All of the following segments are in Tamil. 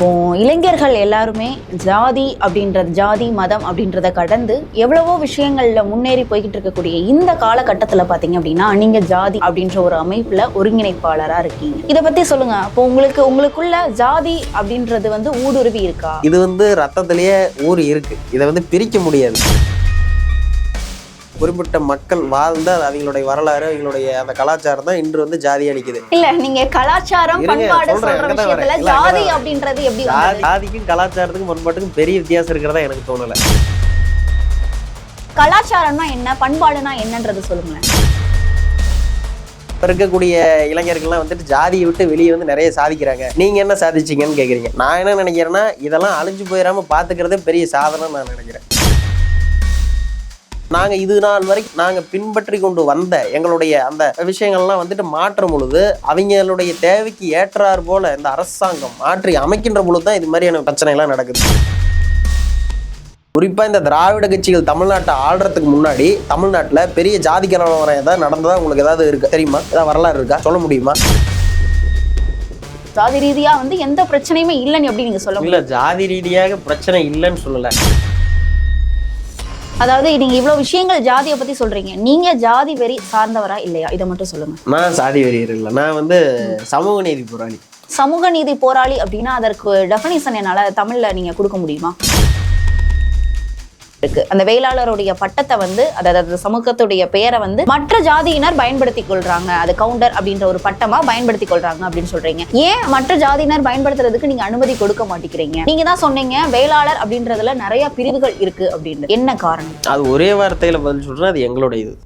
இப்போ இளைஞர்கள் எல்லாருமே ஜாதி அப்படின்றது ஜாதி மதம் அப்படின்றத கடந்து எவ்வளவோ விஷயங்கள்ல முன்னேறி போய்கிட்டு இருக்கக்கூடிய இந்த காலகட்டத்துல பாத்தீங்க அப்படின்னா நீங்க ஜாதி அப்படின்ற ஒரு அமைப்புல ஒருங்கிணைப்பாளரா இருக்கீங்க. இத பத்தி சொல்லுங்க. அப்போ உங்களுக்கு உங்களுக்குள்ள ஜாதி அப்படின்றது வந்து ஊடுருவி இருக்கா? இது வந்து ரத்தத்திலேயே ஊர் இருக்கு. இதை வந்து பிரிக்க முடியாது. குறிப்பிட்ட மக்கள் வாழ்ந்த அவங்களுடைய வரலாறு அவங்களுடைய அந்த கலாச்சாரம் தான் இன்று வந்து ஜாதி அளிக்குது இல்ல நீங்க கலாச்சாரம் பண்பாடு சொல்ற விஷயத்துல ஜாதி. அப்படின்றது எப்படி? ஜாதிக்கும் கலாச்சாரத்துக்கும் பண்பாட்டுக்கும் பெரிய வித்தியாசம் இருக்கிறதா எனக்கு தோணல. கலாச்சாரம்னா என்ன பண்பாடுனா என்னன்றது சொல்லுங்களேன். இப்ப இருக்கக்கூடிய இளைஞர்கள்லாம் வந்துட்டு ஜாதியை விட்டு வெளியே வந்து நிறைய சாதிக்கிறாங்க. நீங்க என்ன சாதிச்சீங்கன்னு கேக்குறீங்க. நான் என்ன நினைக்கிறேன்னா இதெல்லாம் அழிஞ்சு போயிடாம பாத்துக்கிறதே பெரிய சாதனை நான் நினைக்கிறேன். நாங்க இது நாள் வரைக்கும் நாங்க பின்பற்றி கொண்டு வந்த எங்களுடைய அந்த விஷயங்கள்லாம் வந்துட்டு மாற்றும் பொழுது அவங்களுடைய தேவைக்கு ஏற்றார் போல இந்த அரசாங்கம் மாற்றி அமைக்கின்ற பொழுது தான் இது மாதிரியான பிரச்சனை எல்லாம் நடக்குது. குறிப்பா இந்த திராவிட கட்சிகள் தமிழ்நாட்டை ஆள்றதுக்கு முன்னாடி தமிழ்நாட்டுல பெரிய ஜாதி கலவரம் ஏதாவது நடந்ததா உங்களுக்கு ஏதாவது இருக்கு? தெரியுமா? ஏதாவது வரலாறு இருக்கா? சொல்ல முடியுமா? ஜாதி ரீதியா வந்து எந்த பிரச்சனையுமே இல்லைன்னு எப்படி நீங்க சொல்ல இல்ல ஜாதி ரீதியாக பிரச்சனை இல்லைன்னு சொல்லல. அதாவது நீங்க இவ்வளவு விஷயங்கள் ஜாதியை பத்தி சொல்றீங்க. நீங்க ஜாதி வெறி சார்ந்தவரா இல்லையா? இதை மட்டும் சொல்லுங்க. நான் சாதி வெறியர் இல்லை. நான் வந்து சமூக நீதி போராளி. சமூக நீதி போராளி அப்படின்னா அதற்கு டெஃபனிஷன் என்னால தமிழ்ல நீங்க கொடுக்க முடியுமா? இருக்கு. அந்த வேளாளருடைய பட்டத்தை வந்து அதாவது சமூகத்துடைய பெயரை வந்து மற்ற ஜாதியினர் பயன்படுத்தி கொள்றாங்க. அது கவுண்டர் அப்படின்ற ஒரு பட்டமா பயன்படுத்தி கொள்றாங்க அப்படின்னு சொல்றீங்க. ஏன் மற்ற ஜாதியினர் பயன்படுத்துறதுக்கு நீங்க அனுமதி கொடுக்க மாட்டேங்கிறீங்க? நீங்க தான் சொன்னீங்க வேளாளர் அப்படின்றதுல நிறைய பிரிவுகள் இருக்கு அப்படின்னு. என்ன காரணம்? அது ஒரே வார்த்தையில பதில் சொல்றேன் அது எங்களுடைய இது.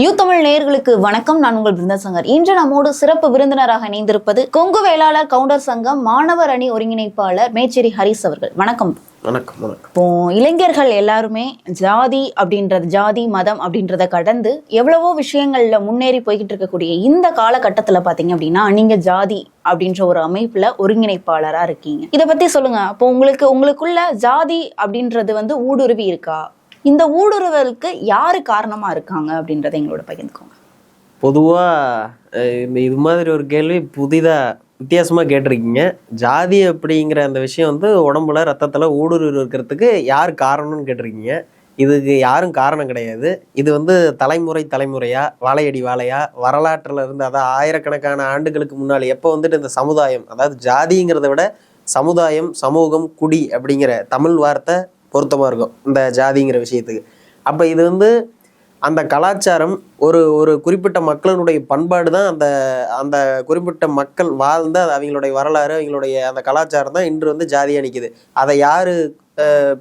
யூ தமிழ் நேயர்களுக்கு வணக்கம். நான் உங்கள் பிருந்தசங்கர். இன்று நம்மோடு சிறப்பு விருந்தினராக இணைந்திருப்பது கொங்கு வேளாளர் கவுண்டர் சங்கம் மாணவர் அணி ஒருங்கிணைப்பாளர் மேச்சேரி ஹரிஸ் அவர்கள். வணக்கம். வணக்கம் வணக்கம். இப்போ இளைஞர்கள் எல்லாருமே ஜாதி அப்படின்றது ஜாதி மதம் அப்படின்றத கடந்து எவ்வளவோ விஷயங்கள்ல முன்னேறி போய்கிட்டு இருக்கக்கூடிய இந்த காலகட்டத்துல பாத்தீங்க அப்படின்னா நீங்க ஜாதி அப்படின்ற ஒரு அமைப்புல ஒருங்கிணைப்பாளரா இருக்கீங்க. இத பத்தி சொல்லுங்க. அப்போ உங்களுக்கு உங்களுக்குள்ள ஜாதி அப்படின்றது வந்து ஊடுருவி இருக்கா? இந்த ஊடுருவலுக்கு யார் காரணமாக இருக்காங்க அப்படின்றத எங்களோட பகிர்ந்துக்கோங்க. பொதுவாக இது மாதிரி ஒரு கேள்வி புதிதாக வித்தியாசமாக கேட்டிருக்கீங்க. ஜாதி அப்படிங்கிற அந்த விஷயம் வந்து உடம்புல ரத்தத்தில் ஊடுருவி இருக்கிறதுக்கு யார் காரணம்னு கேட்டிருக்கீங்க. இதுக்கு யாரும் காரணம் கிடையாது. இது வந்து தலைமுறை தலைமுறையாக வாழையடி வாழையாக வரலாற்றில் இருந்து அதாவது ஆயிரக்கணக்கான ஆண்டுகளுக்கு முன்னாடி எப்போ வந்துட்டு இந்த சமுதாயம் அதாவது ஜாதிங்கிறத விட சமுதாயம் சமூகம் குடி அப்படிங்கிற தமிழ் வார்த்தை பொருத்தமாக இருக்கும் இந்த ஜாதிங்கிற விஷயத்துக்கு. அப்போ இது வந்து அந்த கலாச்சாரம் ஒரு ஒரு குறிப்பிட்ட மக்களினுடைய பண்பாடு தான் அந்த அந்த குறிப்பிட்ட மக்கள் வாழ்ந்த அவங்களுடைய வரலாறு அவங்களுடைய அந்த கலாச்சாரம் தான் இன்று வந்து ஜாதியாக நிற்குது அதை யார்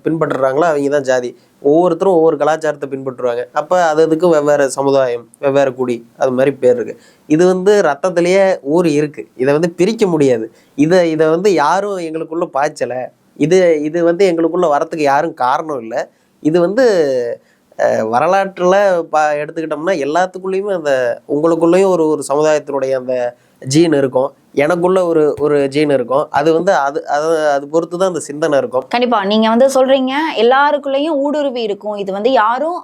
பின்பற்றுறாங்களோ அவங்க தான் ஜாதி. ஒவ்வொருத்தரும் ஒவ்வொரு கலாச்சாரத்தை பின்பற்றுவாங்க. அப்போ அது அதுக்கு வெவ்வேறு சமுதாயம் வெவ்வேறு குடி அது மாதிரி பேர் இருக்கு. இது வந்து ரத்தத்திலேயே ஊர் இருக்குது இதை வந்து பிரிக்க முடியாது. இதை இதை வந்து யாரும் எங்களுக்குள்ளே பாய்ச்சலை. இது இது வந்து எங்களுக்குள்ளே வரத்துக்கு யாரும் காரணம் இல்லை. இது வந்து வரலாற்றில் பா எடுத்துக்கிட்டோம்னா எல்லாத்துக்குள்ளேயுமே அந்த உங்களுக்குள்ளேயும் ஒரு ஒரு சமுதாயத்தினுடைய அந்த ஜீன் இருக்கும். எனக்குள்ள ஒரு ஒரு ஜீன் இருக்கும். அது வந்து அது அது அது பொறுத்து தான் அந்த சிந்தனை இருக்கும். கண்டிப்பா. நீங்க வந்து சொல்றீங்க எல்லாருக்குள்ளயும் ஊடுருவி இருக்கும். இது வந்து யாரும்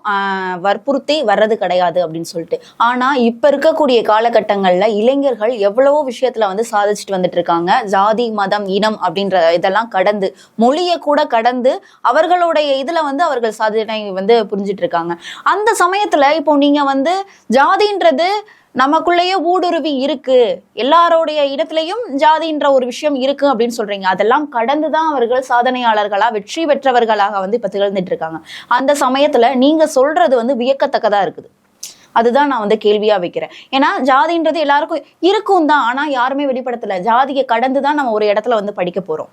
வற்புறுத்தி வர்றது கிடையாது அப்படின்னு சொல்லிட்டு. ஆனா இப்ப இருக்கக்கூடிய காலகட்டங்கள்ல இளைஞர்கள் எவ்வளவோ விஷயத்துல வந்து சாதிச்சுட்டு வந்துட்டு இருக்காங்க. ஜாதி மதம் இனம் அப்படின்ற இதெல்லாம் கடந்து மொழியை கூட கடந்து அவர்களுடைய இதுல வந்து அவர்கள் சாதனை வந்து புரிஞ்சிட்டு இருக்காங்க. அந்த சமயத்துல இப்போ நீங்க வந்து ஜாதின்றது நமக்குள்ளேயே ஊடுருவி இருக்கு. எல்லாரோடைய இடத்துலயும் ஜாதின்ற ஒரு விஷயம் இருக்கு அப்படின்னு சொல்றீங்க. அதெல்லாம் கடந்து தான் அவர்கள் சாதனையாளர்களா வெற்றி பெற்றவர்களாக வந்து இப்ப திகழ்ந்துட்டு இருக்காங்க அந்த சமயத்துல நீங்க சொல்றது வந்து வியக்கத்தக்கதா இருக்குது. அதுதான் நான் வந்து கேள்வியா வைக்கிறேன். ஏன்னா ஜாதின்றது எல்லாருக்கும் இருக்கும் தான் ஆனா யாருமே வெளிப்படுத்தல. ஜாதியை கடந்து தான் நம்ம ஒரு இடத்துல வந்து படிக்க போறோம்.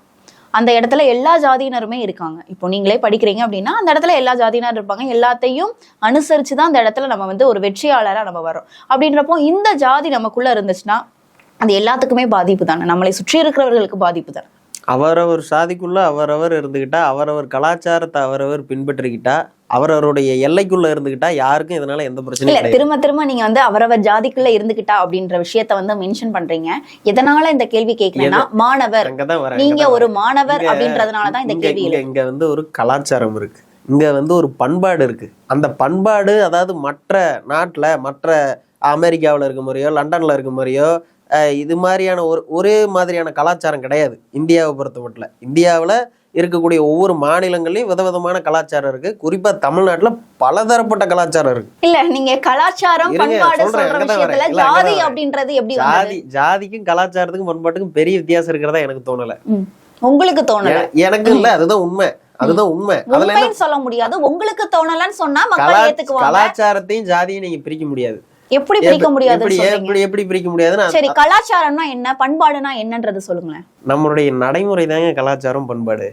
அந்த இடத்துல எல்லா ஜாதியினருமே இருக்காங்க. இப்போ நீங்களே படிக்கிறீங்க அப்படின்னா அந்த இடத்துல எல்லா ஜாதியினரும் இருப்பாங்க. எல்லாத்தையும் அனுசரிச்சு தான் அந்த இடத்துல நம்ம வந்து ஒரு வெற்றியாளராக நம்ம வரோம் அப்படின்றப்போ இந்த ஜாதி நமக்குள்ள இருந்துச்சுன்னா அது எல்லாத்துக்குமே பாதிப்பு தானே. நம்மளை சுற்றி இருக்கிறவர்களுக்கு பாதிப்பு தானே. அவரவர் சாதிக்குள்ள அவரவர் இருந்துக்கிட்டா அவரவர் கலாச்சாரத்தை அவரவர் பின்பற்றிக்கிட்டா அவரவருடைய எல்லைக்குள்ள இருந்துக்கிட்டா யாருக்கும் இதனால எந்த பிரச்சனையும் இல்ல திரும்ப திரும்ப நீங்க வந்து அவரவர் ஜாதிக்குள்ள இருந்துகிட்டா அப்படின்ற விஷயத்த வந்து மென்ஷன் பண்றீங்க. எதனால இந்த கேள்வி கேட்கலன்னா மாணவர். நீங்க ஒரு. மாணவர் அப்படின்றதுனாலதான் இந்த கேள்வி இங்க வந்து ஒரு கலாச்சாரம் இருக்கு. இங்க வந்து ஒரு பண்பாடு இருக்கு. அந்த பண்பாடு அதாவது மற்ற நாட்டுல மற்ற அமெரிக்காவில் இருக்க மாதிரியோ லண்டன்ல இருக்க மாதிரியோ அஹ், இது மாதிரியான ஒரு ஒரே மாதிரியான கலாச்சாரம் கிடையாது. இந்தியாவை பொறுத்த மட்டும் இந்தியாவில் இருக்கக்கூடிய ஒவ்வொரு மாநிலங்கள்லயும் விதவிதமான கலாச்சாரம் இருக்கு. குறிப்பா தமிழ்நாட்டுல பலதரப்பட்ட கலாச்சாரம் இருக்கு. இல்ல நீங்க கலாச்சாரம் ஜாதி அப்படின்றது எப்படி ஜாதி ஜாதிக்கும் கலாச்சாரத்துக்கும் பண்பாட்டுக்கும் பெரிய வித்தியாசம் இருக்கிறதா எனக்கு தோணல. உங்களுக்கு தோணல? எனக்கு இல்ல அதுதான் உண்மை. அதுதான் உண்மை. அதுல சொல்ல முடியாது. உங்களுக்கு தோணலன்னு சொன்னா கலாச்சாரத்தையும் ஜாதியும் நீங்க பிரிக்க முடியாது. எப்படி பிரிக்க முடியாதுன்னு எப்படி எப்படி பிரிக்க முடியாதுன்னா சரி கலாச்சாரம்னா என்ன? பண்பாடுனா என்னன்றது சொல்லுங்களேன். நம்மளுடைய நடைமுறை தாங்க கலாச்சாரம் பண்பாடு.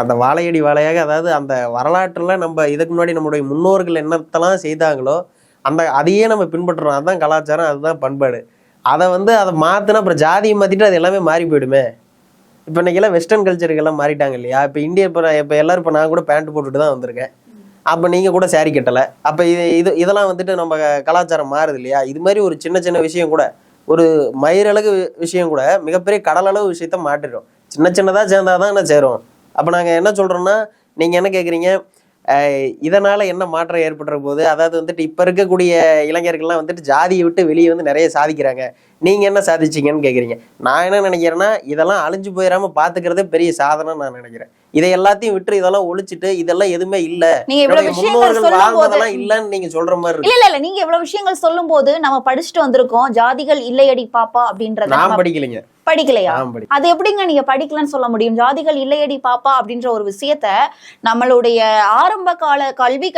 அந்த வாழையடி வாழையாக அதாவது அந்த வரலாற்றுல நம்ம இதுக்கு முன்னாடி நம்மளுடைய முன்னோர்கள் என்னத்தெல்லாம் செய்தாங்களோ அந்த அதையே நம்ம பின்பற்றுறோம். அதுதான் கலாச்சாரம் அதுதான் பண்பாடு. அதை வந்து அதை மாத்தினா அப்புறம் ஜாதியை மாத்திட்டு அது எல்லாமே மாறி போயிடுமே. இப்போ இன்னைக்கெல்லாம் வெஸ்டர்ன் கல்ச்சருக்கு எல்லாம் மாறிட்டாங்க இல்லையா? இப்போ இந்தியா இப்போ இப்போ எல்லாரும் இப்போ நான் கூட பேண்ட் போட்டுட்டு தான் வந்திருக்கேன். அப்போ நீங்கள் கூட சேரீ கட்டலை. அப்போ இது இது இதெல்லாம் வந்துட்டு நம்ம கலாச்சாரம் மாறுது இல்லையா? இது மாதிரி ஒரு சின்ன சின்ன விஷயம் கூட ஒரு மயிரழகு விஷயம் கூட மிகப்பெரிய கடலளவு விஷயத்த மாட்டிடும் சின்ன சின்னதாக சேர்ந்தாதான் என்ன சேரும்? அப்போ நாங்கள் என்ன சொல்கிறோன்னா நீங்கள் என்ன கேட்குறீங்க இதனால என்ன மாற்றம் ஏற்படுற போது அதாவது வந்துட்டு இப்போ இருக்கக்கூடிய இளைஞர்கள்லாம் வந்துட்டு ஜாதியை விட்டு வெளியே வந்து நிறைய சாதிக்கிறாங்க. நீங்க என்ன சாதிச்சீங்கன்னு கேக்குறீங்க. நான் என்ன நினைக்கிறேன்னா இதெல்லாம் அழிஞ்சு போயிடாம பாத்துக்கிறதே பெரிய சாதனை நான் நினைக்கிறேன். இதை எல்லாத்தையும் விட்டு இதெல்லாம் ஒழிச்சிட்டு இதெல்லாம் எதுவுமே இல்ல. நீங்க இவ்வளவு முன்னோர்கள் வாழ்ந்ததெல்லாம் இல்லன்னு நீங்க சொல்ற மாதிரி இல்ல இல்ல நீங்க இவ்வளவு விஷயங்கள் சொல்லும் போது நம்ம படிச்சுட்டு வந்திருக்கோம். ஜாதிகள் இல்லையடி பாப்பா அப்படின்றத நான் படிக்கலைங்க. படிக்கலையா? அது எப்படிங்க நீங்க படிக்கலன்னு சொல்ல முடியும்? ஜாதிகள் இல்லையடி பாப்பா அப்படின்ற ஒரு விஷயத்த நம்மளுடைய ஆரம்ப கால கல்வி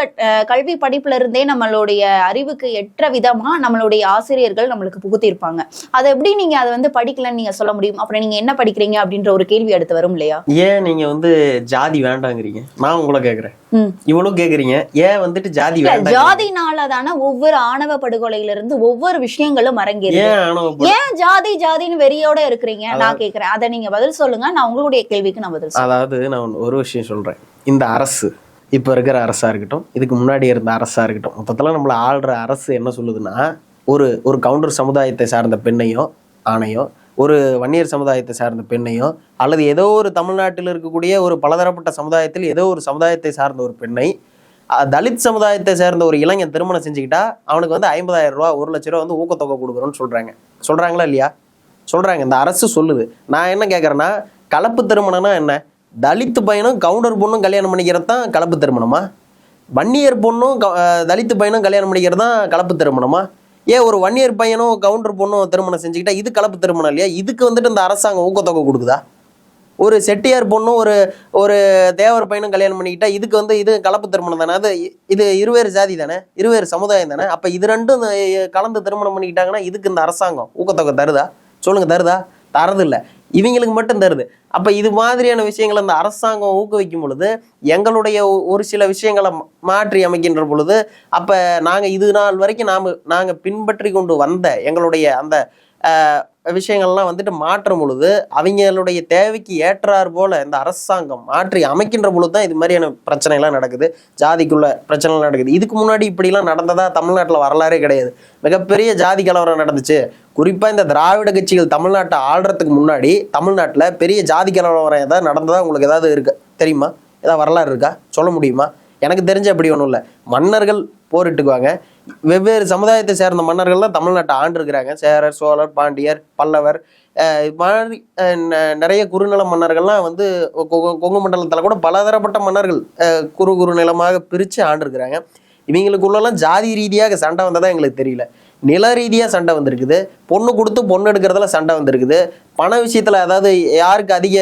கல்வி படிப்புல இருந்தே நம்மளுடைய அறிவுக்கு எற்ற விதமா நம்மளுடைய ஆசிரியர்கள் நம்மளுக்கு புகுத்திருப்பாங்க. அதை எப்படி நீங்க அதை வந்து படிக்கலன்னு நீங்க சொல்ல முடியும்? அப்புறம் நீங்க என்ன படிக்கிறீங்க அப்படின்ற ஒரு கேள்வி அடுத்து வரும் இல்லையா? ஏன் நீங்க வந்து ஜாதி வேண்டாங்கிறீங்க? நான் உங்களை கேக்குறேன். இவளும் கேக்குறீங்க. ஏன் வந்துட்டு ஜாதி ஜாதினால தானே ஒவ்வொரு ஆணவ படுகொலையில இருந்து ஒவ்வொரு விஷயங்களும் அரங்கேறுது. ஏன் ஜாதி ஜாதின்னு வெறியோட இருக்கிறீங்க நான் கேக்குறேன். அதை நீங்க பதில் சொல்லுங்க நான் உங்களுடைய கேள்விக்கு நான் பதில் அதாவது நான் ஒரு விஷயம் சொல்றேன். இந்த அரசு இப்ப இருக்கிற அரசா இருக்கட்டும் இதுக்கு முன்னாடி இருந்த அரசா இருக்கட்டும் மொத்தத்துல நம்மள ஆள்ற அரசு என்ன சொல்லுதுன்னா ஒரு ஒரு கவுண்டர் சமுதாயத்தை சார்ந்த பெண்ணையோ ஆணையோ ஒரு வன்னியர் சமுதாயத்தை சார்ந்த பெண்ணையோ அல்லது ஏதோ ஒரு தமிழ்நாட்டில் இருக்கக்கூடிய ஒரு பலதரப்பட்ட சமுதாயத்தில் ஏதோ ஒரு சமுதாயத்தை சார்ந்த ஒரு பெண்ணை தலித் சமுதாயத்தை சேர்ந்த ஒரு இளைஞன் திருமணம் செஞ்சுக்கிட்டா அவனுக்கு வந்து ஐம்பதாயிரம் ரூபா ஒரு லட்ச ரூபா வந்து ஊக்கத்தொகை கொடுக்குறோன்னு சொல்றாங்க. சொல்றாங்களா இல்லையா? சொல்கிறாங்க இந்த அரசு சொல்லுது. நான் என்ன கேட்குறேன்னா கலப்பு திருமணம்னா என்ன? தலித்து பையனும் கவுண்டர் பொண்ணும் கல்யாணம் பண்ணிக்கிறது தான் கலப்பு திருமணமா? வன்னியர் பொண்ணும் க- பையனும் கல்யாணம் பண்ணிக்கிறது தான் கலப்பு திருமணமா? ஏன் ஒரு வன்னியர் பையனும் கவுண்டர் பொண்ணும் திருமணம் செஞ்சுக்கிட்டா இது கலப்பு திருமணம் இல்லையா? இதுக்கு வந்துட்டு இந்த அரசாங்கம் ஊக்கத்தொகை கொடுக்குதா? ஒரு செட்டியார் பொண்ணும் ஒரு ஒரு தேவர் பையனும் கல்யாணம் பண்ணிக்கிட்டா இதுக்கு வந்து இது கலப்பு திருமணம் தானே? அது இது இருவேறு ஜாதி தானே? இருவேறு சமுதாயம் தானே? அப்போ இது ரெண்டும் கலந்து திருமணம் பண்ணிக்கிட்டாங்கன்னா இதுக்கு இந்த அரசாங்கம் ஊக்கத்தொகை தருதா? சொல்லுங்கள் தருதா? தரது இவங்களுக்கு மட்டும் தருது. அப்போ இது மாதிரியான விஷயங்களை அந்த அரசாங்கம் ஊக்குவிக்கும் பொழுது எங்களுடைய ஒ- ஒரு சில விஷயங்களை மாற்றி அமைக்கின்ற பொழுது அப்போ நாங்கள் இது நாள் வரைக்கும் நாம் நாங்கள் பின்பற்றி கொண்டு வந்த எங்களுடைய அந்த விஷயங்கள்லாம் வந்துட்டு மாற்றும் பொழுது அவங்களுடைய தேவைக்கு ஏற்றார் போல இந்த அரசாங்கம் மாற்றி அமைக்கின்ற பொழுது தான் இது மாதிரியான பிரச்சனைலாம் நடக்குது. ஜாதிக்குள்ள பிரச்சனைலாம் நடக்குது. இதுக்கு முன்னாடி இப்படிலாம் நடந்ததா தமிழ்நாட்டில் வரலாறே கிடையாது. மிகப்பெரிய ஜாதி கலவரம் நடந்துச்சு. குறிப்பாக இந்த திராவிட கட்சிகள் தமிழ்நாட்டை ஆள்றதுக்கு முன்னாடி தமிழ்நாட்டில் பெரிய ஜாதி கலவரம் ஏதாவது நடந்ததா உங்களுக்கு ஏதாவது இருக்கு? தெரியுமா? ஏதாவது வரலாறு இருக்கா? சொல்ல முடியுமா? எனக்கு தெரிஞ்ச அப்படி ஒன்றும் இல்லை. மன்னர்கள் போரிட்டுக்குவாங்க. வெவ்வேறு சமுதாயத்தை சேர்ந்த மன்னர்கள் தான் தமிழ்நாட்டை ஆண்டிருக்கிறாங்க. சேரர் சோழர் பாண்டியர் பல்லவர் இது மாதிரி ந- நிறைய குறுநில மன்னர்கள்லாம் வந்து கொங்கு மண்டலத்தில் கூட பலதரப்பட்ட மன்னர்கள் குறு குறு நிலமாக பிரித்து ஆண்டிருக்கிறாங்க. இவங்களுக்குள்ளெல்லாம் ஜாதி ரீதியாக சண்டை வந்ததா எங்களுக்கு தெரியல. நில ரீதியாக சண்டை வந்திருக்குது. பொண்ணு கொடுத்து பொண்ணு எடுக்கிறதுல சண்டை வந்திருக்குது. பண விஷயத்துல அதாவது யாருக்கு அதிக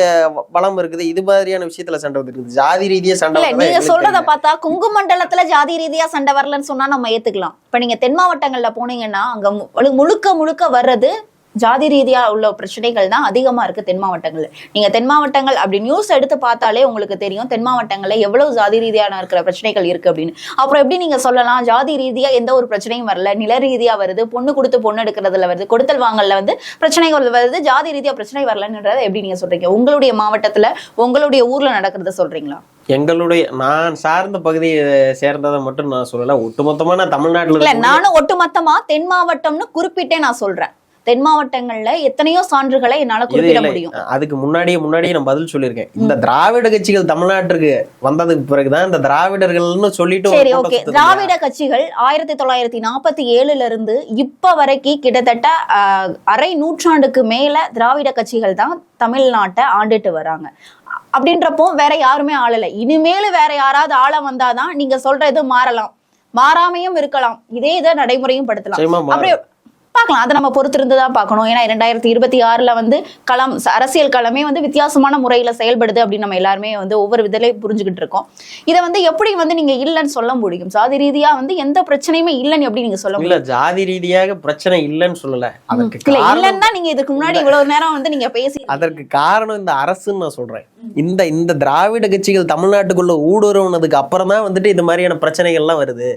வளம் இருக்குது இது மாதிரியான விஷயத்துல சண்டை வந்திருக்குது ஜாதி ரீதியா சண்டை நீங்க சொல்றத. பார்த்தா குங்கு மண்டலத்துல ஜாதி ரீதியா சண்டை வரலன்னு சொன்னா நம்ம ஏத்துக்கலாம் இப்ப நீங்க தென் மாவட்டங்கள்ல போனீங்கன்னா அங்க முழுக்க முழுக்க வர்றது ஜாதி ரீதியா உள்ள பிரச்சனைகள் தான் அதிகமா இருக்கு தென் மாவட்டங்கள்ல. நீங்க தென் மாவட்டங்கள் அப்படி நியூஸ் எடுத்து பார்த்தாலே உங்களுக்கு தெரியும் தென் மாவட்டங்கள்ல எவ்வளவு ஜாதி ரீதியான இருக்கிற பிரச்சனைகள் இருக்கு அப்படின்னு. அப்புறம் எப்படி நீங்க சொல்லலாம்? ஜாதி ரீதியா எந்த ஒரு பிரச்சனையும் வரல. நில ரீதியா வருது. பொண்ணு கொடுத்து பொண்ணு எடுக்கிறதுல வருது. கொடுத்தல் வாங்கல்ல வந்து பிரச்சனைகள் வருது. ஜாதி ரீதியா பிரச்சனை வரலன்றதை எப்படி நீங்க சொல்றீங்க? உங்களுடைய மாவட்டத்துல உங்களுடைய ஊர்ல நடக்கிறத சொல்றீங்களா? எங்களுடைய நான் சார்ந்த பகுதியை சேர்ந்ததை மட்டும் நான் சொல்லல. ஒட்டுமொத்தமா நான் தமிழ்நாட்டுல நானும் ஒட்டுமொத்தமா தென் மாவட்டம்னு குறிப்பிட்டே நான் சொல்றேன். தென் மாவட்டங்கள்ல எத்தனையோ சான்றுகளை என்னால குறிப்பிட முடியும். அதுக்கு முன்னாடியே முன்னாடியே நான் பதில் சொல்லியிருக்கேன். இந்த திராவிட கட்சிகள் தமிழ்நாட்டிற்கு வந்ததுக்கு பிறகுதான் இந்த திராவிடர்கள்னு சொல்லிட்டு சரி ஓகே. திராவிட கட்சிகள் ஆயிரத்தி தொள்ளாயிரத்தி நாற்பத்தி ஏழுல இருந்து இப்ப வரைக்கும் கிட்டத்தட்ட அரை நூற்றாண்டுக்கு மேல திராவிட கட்சிகள் தான் தமிழ்நாட்டை ஆண்டுட்டு வராங்க. அப்படின்றப்போ வேற யாருமே ஆளல. இனிமேல் வேற யாராவது ஆள வந்தாதான் நீங்க சொல்றது மாறலாம். மாறாமையும் இருக்கலாம். இதே இதை நடைமுறையும் படுத்தலாம். பார்க்கலாம். அதை நம்ம பொறுத்திருந்து தான் பார்க்கணும். ஏன்னா இரண்டாயிரத்தி இருபத்தி ஆறுல வந்து களம் அரசியல் களமே வந்து வித்தியாசமான முறையில செயல்படுது அப்படின்னு நம்ம எல்லாருமே வந்து ஒவ்வொரு விதலையும் புரிஞ்சுக்கிட்டு இருக்கோம். இதை வந்து எப்படி வந்து நீங்க இல்லைன்னு சொல்ல முடியும்? சாதி ரீதியா வந்து எந்த பிரச்சனையுமே இல்லைன்னு எப்படி நீங்க சொல்ல முடியும்? ஜாதி ரீதியாக பிரச்சனை இல்லைன்னு சொல்லல. இல்ல இல்லைன்னு தான் நீங்க இதுக்கு முன்னாடி இவ்வளவு நேரம் வந்து நீங்க பேசி அதற்கு காரணம் இந்த அரசுன்னு நான் சொல்றேன். இந்த இந்த திராவிட கட்சிகள் தமிழ்நாட்டுக்குள்ள ஊடுருவனதுக்கு அப்புறம் தான் வந்துட்டு இது மாதிரியான பிரச்சனைகள்லாம் வருது.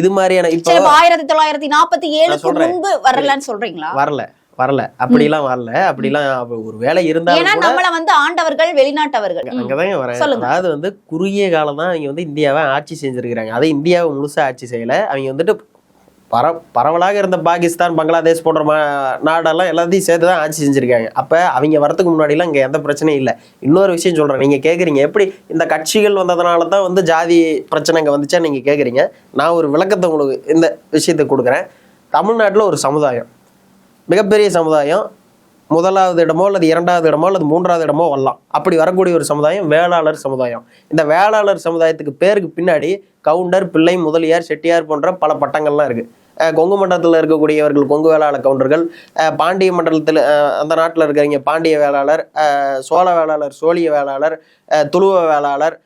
இது மாதிரியான இப்போ ஆயிரத்தி தொள்ளாயிரத்தி நாற்பத்தி சொல்றேன். முன்பு வரலன்னு சொல்றீங்களா? வரல வரல. அப்படிலாம் வரல. அப்படிலாம் அப்ப ஒரு வேலை ஏன்னா இருந்தாலும் கூட நம்மள வந்து ஆண்டவர்கள் வெளிநாட்டவர்கள். வரேன். சொல்லுங்க. அதாவது வந்து குறுகிய காலம் தான் அவங்க வந்து இந்தியாவை ஆட்சி செஞ்சிருக்கிறாங்க. அதை இந்தியாவை முழுசா ஆட்சி செய்யல. அவங்க வந்துட்டு பர பரவலாக இருந்த பாகிஸ்தான் பங்களாதேஷ் போன்ற மா நாடெல்லாம் எல்லாத்தையும் சேர்த்து தான் ஆட்சி செஞ்சிருக்காங்க. அப்போ அவங்க வரதுக்கு முன்னாடிலாம் இங்கே எந்த பிரச்சனையும் இல்லை. இன்னொரு விஷயம் சொல்கிறேன் நீங்கள் கேட்குறீங்க எப்படி இந்த கட்சிகள் வந்ததுனால தான் வந்து ஜாதி பிரச்சனை இங்கே வந்துச்சா நீங்கள் கேட்குறீங்க நான் ஒரு விளக்கத்தை உங்களுக்கு இந்த விஷயத்தை கொடுக்குறேன். தமிழ்நாட்டில் ஒரு சமுதாயம். மிகப்பெரிய சமுதாயம். முதலாவது இடமோ அல்லது இரண்டாவது இடமோ அல்லது மூன்றாவது இடமோ வரலாம். அப்படி வரக்கூடிய ஒரு சமுதாயம் வேளாளர் சமுதாயம். இந்த வேளாளர் சமுதாயத்துக்கு பேருக்கு பின்னாடி கவுண்டர் பிள்ளை முதலியார் செட்டியார் போன்ற பல பட்டங்கள்லாம் இருக்குது கொங்கு மண்டலத்தில் இருக்கக்கூடியவர்கள் கொங்கு வேளாளர் கவுண்டர்கள் பாண்டிய மண்டலத்தில் அந்த நாட்டில் இருக்கிறவங்க பாண்டிய வேளாளர் சோழ வேளாளர் சோழிய வேளாளர் துளுவ வேளாளர்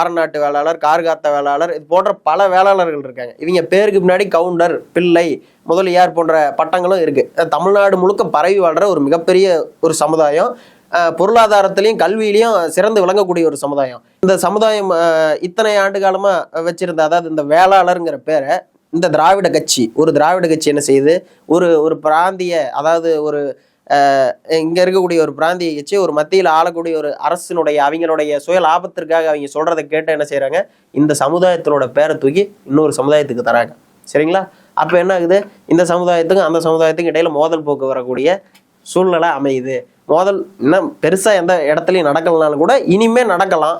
ஆரநாட்டு வேளாளர் கார்காத்த வேளாளர் இது போன்ற பல வேளாளர்கள் இருக்காங்க. இவங்க பேருக்கு பின்னாடி கவுண்டர் பிள்ளை முதலியார் போன்ற பட்டங்களும் இருக்குது தமிழ்நாடு முழுக்க பரவி வாழ்கிற ஒரு மிகப்பெரிய ஒரு சமுதாயம். பொருளாதாரத்திலையும் கல்வியிலையும் சிறந்து விளங்கக்கூடிய ஒரு சமுதாயம். இந்த சமுதாயம் இத்தனை ஆண்டு காலமாக வச்சுருந்த அதாவது இந்த வேளாளருங்கிற பேரை இந்த திராவிட கட்சி ஒரு திராவிட கட்சி என்ன செய்யுது? ஒரு ஒரு பிராந்திய அதாவது ஒரு இங்கே இருக்கக்கூடிய ஒரு பிராந்திய கட்சி ஒரு மத்தியில் ஆளக்கூடிய ஒரு அரசினுடைய அவங்களுடைய சுய லாபத்திற்காக அவங்க சொல்கிறத கேட்டு என்ன செய்கிறாங்க இந்த சமுதாயத்தினோட பேரை தூக்கி இன்னொரு சமுதாயத்துக்கு தராங்க. சரிங்களா? அப்போ என்ன ஆகுது? இந்த சமுதாயத்துக்கும் அந்த சமுதாயத்துக்கும் இடையில மோதல் போக்கு வரக்கூடிய சூழ்நிலை அமையுது. மோதல் இன்னும் பெருசாக எந்த இடத்துலையும் நடக்கலனாலும் கூட இனிமே நடக்கலாம்.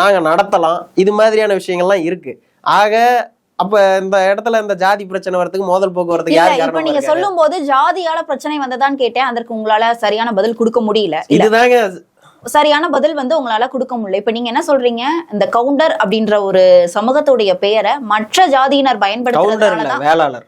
நாங்கள் நடத்தலாம். இது மாதிரியான விஷயங்கள்லாம் இருக்குது ஆக அப்ப இந்த இடத்துல இந்த ஜாதி பிரச்சனை வரதுக்கு மோதல் போக்கு வரதுக்கு யார் இப்ப நீங்க? சொல்லும் போது ஜாதியால பிரச்சனை வந்ததான்னு கேட்டேன் அதற்கு உங்களால சரியான பதில் கொடுக்க முடியல இதுதாங்க சரியான பதில் வந்து உங்களால கொடுக்க முடியல. இப்ப நீங்க என்ன சொல்றீங்க? இந்த கவுண்டர் அப்படின்ற ஒரு சமூகத்துடைய பெயரை மற்ற ஜாதியினர் பயன்படுத்துறதுனாலதான் வேளாளர்.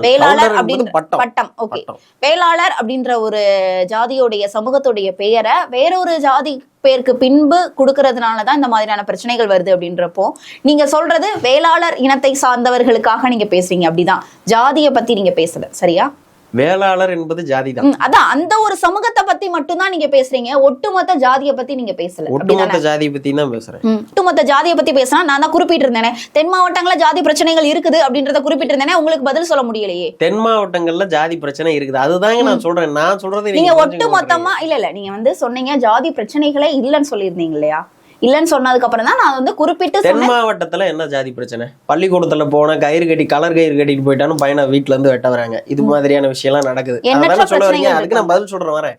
வேளாளர். அப்படின்ற பட்டம். ஓகே. வேளாளர் அப்படின்ற ஒரு ஜாதியுடைய சமூகத்துடைய பெயரை வேறொரு ஜாதி பேருக்கு பின்பு கொடுக்கறதுனாலதான் இந்த மாதிரியான பிரச்சனைகள் வருது அப்படின்றப்போ நீங்க சொல்றது வேளாளர் இனத்தை சார்ந்தவர்களுக்காக நீங்க பேசுறீங்க. அப்படிதான். ஜாதியை பத்தி நீங்க பேசல சரியா? வேளாளர் என்பது ஜாதி தான் அதான் அந்த ஒரு சமூகத்தை பத்தி மட்டும்தான் நீங்க பேசுறீங்க. ஒட்டுமொத்த ஜாதியை பத்தி நீங்க பேசல. ஒட்டுமொத்த? ஜாதியை பத்தி தான் பேசுறேன். ஒட்டுமொத்த ஜாதியை பத்தி பேசினா நான் தான் குறிப்பிட்டு இருந்தேனே தென் மாவட்டங்கள ஜாதி பிரச்சனைகள் இருக்குது அப்படின்றத குறிப்பிட்டு இருந்தேனே உங்களுக்கு பதில் சொல்ல முடியலையே. தென் மாவட்டங்கள்ல ஜாதி பிரச்சனை இருக்குது. அதுதாங்க நான் சொல்றேன். நான் சொல்றது நீங்க ஒட்டு புரிஞ்சுக்க மொத்தமா இல்ல இல்ல நீங்க வந்து சொன்னீங்க ஜாதி பிரச்சனைகளே இல்லைன்னு சொல்லியிருந்தீங்க இல்லையா? இல்லைன்னு சொன்னதுக்கு அப்புறம் தான் நான் வந்து குறிப்பிட்டு தென் மாவட்டத்துல என்ன ஜாதி பிரச்சனை? பள்ளிக்கூடத்துல போனா கயிறு கட்டி கலர் கயிறு கட்டிட்டு போயிட்டாலும் பையனை வீட்டுல இருந்து வெட்ட வராங்க இது மாதிரியான விஷயம் எல்லாம் நடக்குது அதுக்கு நான் பதில் சொல்றேன் வரேன்.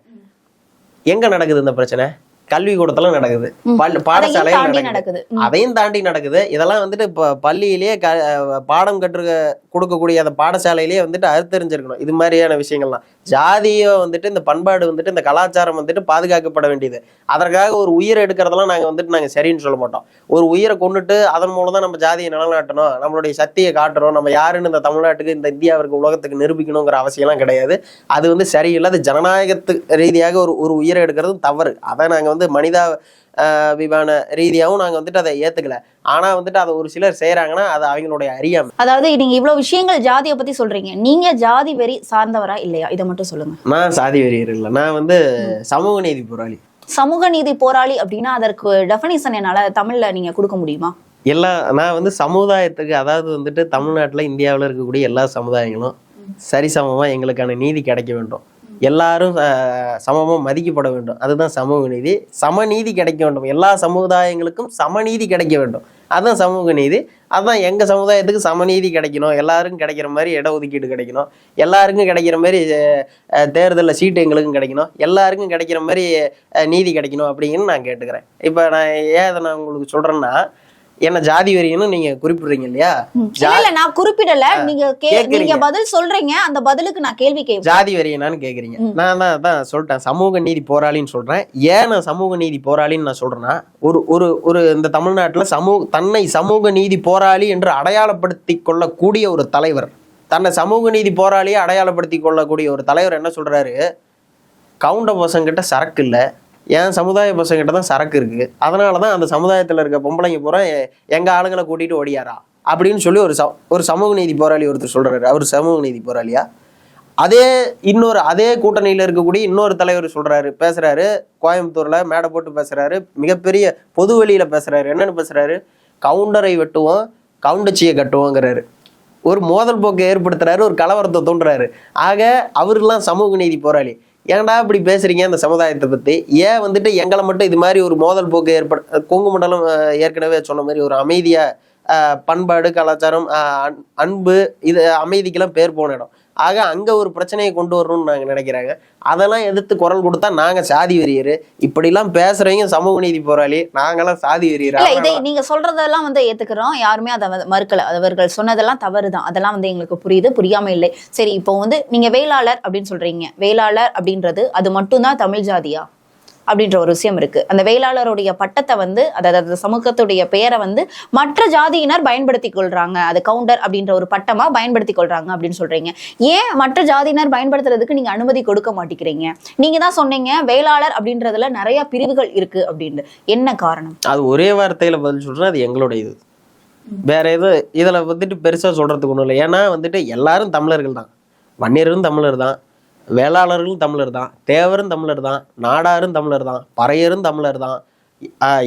எங்க நடக்குது இந்த பிரச்சனை? கல்வி கூடத்துல நடக்குது பாடசாலையில நடக்குது. அதையும் தாண்டி நடக்குது. இதெல்லாம் வந்துட்டு இப்போ பள்ளியிலேயே க பாடம் கற்று கொடுக்கக்கூடிய அந்த பாடசாலையிலேயே வந்துட்டு அறுத்தறிஞ்சிருக்கணும். இது மாதிரியான விஷயங்கள்லாம். ஜாதியை வந்துட்டு இந்த பண்பாடு வந்துட்டு இந்த கலாச்சாரம் வந்துட்டு பாதுகாக்கப்பட வேண்டியது. அதற்காக ஒரு உயிரை எடுக்கிறதெல்லாம் நாங்கள் வந்துட்டு நாங்கள் சரின்னு சொல்ல மாட்டோம். ஒரு உயிரை கொண்டுட்டு அதன் மூலம் தான் நம்ம ஜாதியை நிலநாட்டணும் நம்மளுடைய சக்தியை காட்டுறோம் நம்ம யாருன்னு இந்த தமிழ்நாட்டுக்கு இந்த இந்தியாவிற்கு உலகத்துக்கு நிரூபிக்கணுங்கிற அவசியம்லாம் கிடையாது. அது வந்து சரியில்லை. அது ஜனநாயகத்து ரீதியாக ஒரு ஒரு உயிரை எடுக்கிறது தவறு. அதை நாங்கள் வந்து மனிதா விமான ரீதியாகவும் நாங்கள் வந்துட்டு அதை ஏற்றுக்கல ஆனால் வந்துட்டு அதை ஒரு சிலர் செய்கிறாங்கன்னா அது அவங்களுடைய அறியாமை. அதாவது நீங்க இவ்வளவு விஷயங்கள் ஜாதியை பத்தி சொல்றீங்க. நீங்க ஜாதி வெறி சார்ந்தவரா இல்லையா? இதை மட்டும் சொல்லுங்க. நான் சாதி வெறியர் இல்லை. நான் வந்து சமூக நீதி போராளி. சமூக நீதி போராளி அப்படின்னா அதற்கு டெஃபனிஷன் என்னால தமிழ்ல நீங்க கொடுக்க முடியுமா? எல்லா நான் வந்து சமுதாயத்துக்கு அதாவது வந்துட்டு தமிழ்நாட்டில் இந்தியாவில் இருக்கக்கூடிய எல்லா சமுதாயங்களும் சரிசமமாக எங்களுக்கான நீதி கிடைக்க வேண்டும். எல்லாரும் சமமாக மதிக்கப்பட வேண்டும். அதுதான் சமூக நீதி. சமநீதி கிடைக்க வேண்டும். எல்லா சமுதாயங்களுக்கும் சமநீதி கிடைக்க வேண்டும். அதுதான் சமூக நீதி. அதுதான் எங்கள் சமுதாயத்துக்கு சமநீதி கிடைக்கணும். எல்லாருக்கும் கிடைக்கிற மாதிரி இட ஒதுக்கீடு கிடைக்கணும். எல்லாருக்கும் கிடைக்கிற மாதிரி தேர்தலில் சீட்டு எங்களுக்கும் கிடைக்கணும். எல்லாருக்கும் கிடைக்கிற மாதிரி நீதி கிடைக்கணும் அப்படிங்கன்னு நான் கேட்டுக்கிறேன். இப்போ நான் ஏன் அதை நான் உங்களுக்கு சொல்கிறேன்னா என்ன ஜாதி வரியன்னு நீங்க குறிப்பிடுறீங்க இல்லையா? இல்ல நான் குறிப்பிடல. நீங்க. நீங்க பதில் சொல்றீங்க. அந்த பதிலுக்கு நான் கேள்வி கேட்பேன் ஜாதி வரியனான்னு கேக்குறீங்க. நான் தான் அதான் சொல்லிட்டேன். சமூக நீதி போராளின்னு சொல்றேன். ஏன் நான் சமூக நீதி போராளின்னு நான் சொல்றேன்னா ஒரு ஒரு ஒரு இந்த தமிழ்நாட்டுல சமூக தன்னை சமூக நீதி போராளி என்று அடையாளப்படுத்தி கொள்ளக்கூடிய ஒரு தலைவர். தன்னை சமூக நீதி போராளியை அடையாளப்படுத்தி கொள்ளக்கூடிய ஒரு தலைவர் என்ன சொல்றாரு? கவுண்ட பசங்கிட்ட சரக்கு இல்லை. என் சமுதாய பசங்கிட்ட தான் சரக்கு இருக்குது அதனால தான் அந்த சமுதாயத்தில் இருக்க பொம்பளைங்க பூரா எங்கள் ஆளுங்களை கூட்டிகிட்டு ஓடியாரா? அப்படின்னு சொல்லி ஒரு ச ஒரு சமூக நீதி போராளி ஒருத்தர் சொல்கிறாரு அவர் சமூக நீதி போராளியா? அதே இன்னொரு அதே கூட்டணியில் இருக்கக்கூடிய இன்னொரு தலைவர் சொல்கிறாரு பேசுகிறாரு கோயம்புத்தூரில் மேடை போட்டு பேசுகிறாரு மிகப்பெரிய பொது வெளியில் பேசுகிறாரு என்னன்னு பேசுகிறாரு கவுண்டரை வெட்டுவோம் கவுண்டச்சியை கட்டுவோங்கிறாரு. ஒரு மோதல் போக்கை ஏற்படுத்துறாரு ஒரு கலவரத்தை தூண்டுறாரு. ஆக அவர்லாம் சமூக நீதி போராளி. ஏன்டா இப்படி பேசுறீங்க அந்த சமுதாயத்தை பத்தி? ஏன் வந்துட்டு எங்களை மட்டும் இது மாதிரி ஒரு மோதல் போக்கு ஏற்பட கொங்கு மண்டலம் ஏற்கனவே சொன்ன மாதிரி ஒரு அமைதியா பண்பாடு கலாச்சாரம் அன்- அன்பு இது அமைதிக்கெல்லாம் பேர் போன இடம். ஆக அங்க ஒரு பிரச்சனையை கொண்டு வரணும்னு நாங்க நினைக்கிறாங்க. அதெல்லாம் எதிர்த்து குரல் கொடுத்தா நாங்க சாதி வெறியர். இப்படிலாம் பேசுறவங்க சமூக நீதி போராளி. நாங்கெல்லாம் சாதி வெறியர்? இல்ல இதை நீங்க சொல்றதெல்லாம் வந்து ஏத்துக்கிறோம். யாருமே அதை மறுக்கல. அவர்கள் சொன்னதெல்லாம் தவறுதான். அதெல்லாம் வந்து எங்களுக்கு புரியுது. புரியாம இல்லை. சரி இப்போ வந்து நீங்க வேளாளர் அப்படின்னு சொல்றீங்க. வேளாளர் அப்படின்றது அது மட்டும்தான் தமிழ் ஜாதியா? அப்படின்ற ஒரு விஷயம் இருக்கு. அந்த வேளாளருடைய பட்டத்தை வந்து அதாவது அந்த சமூகத்துடைய பெயரை வந்து மற்ற ஜாதியினர் பயன்படுத்தி கொள்றாங்க. அது கவுண்டர் அப்படின்ற ஒரு பட்டமா பயன்படுத்தி கொள்றாங்க அப்படின்னு சொல்றீங்க. ஏன் மற்ற ஜாதியினர் பயன்படுத்துறதுக்கு நீங்க அனுமதி கொடுக்க மாட்டேங்கிறீங்க? நீங்க தான் சொன்னீங்க வேளாளர் அப்படின்றதுல நிறைய பிரிவுகள் இருக்கு அப்படின்னு என்ன காரணம்? அது ஒரே வார்த்தையில பதில் சொல்றேன் அது எங்களுடைய இது. வேற எது இதுல வந்துட்டு பெருசா சொல்றதுக்கு ஒண்ணும் இல்லை. ஏன்னா வந்துட்டு எல்லாரும் தமிழர்கள் தான். வன்னியரும் தமிழர் தான். வேளாளர்களும் தமிழர் தான். தேவரும் தமிழர் தான். நாடாரும் தமிழர் தான். பறையரும் தமிழர் தான்.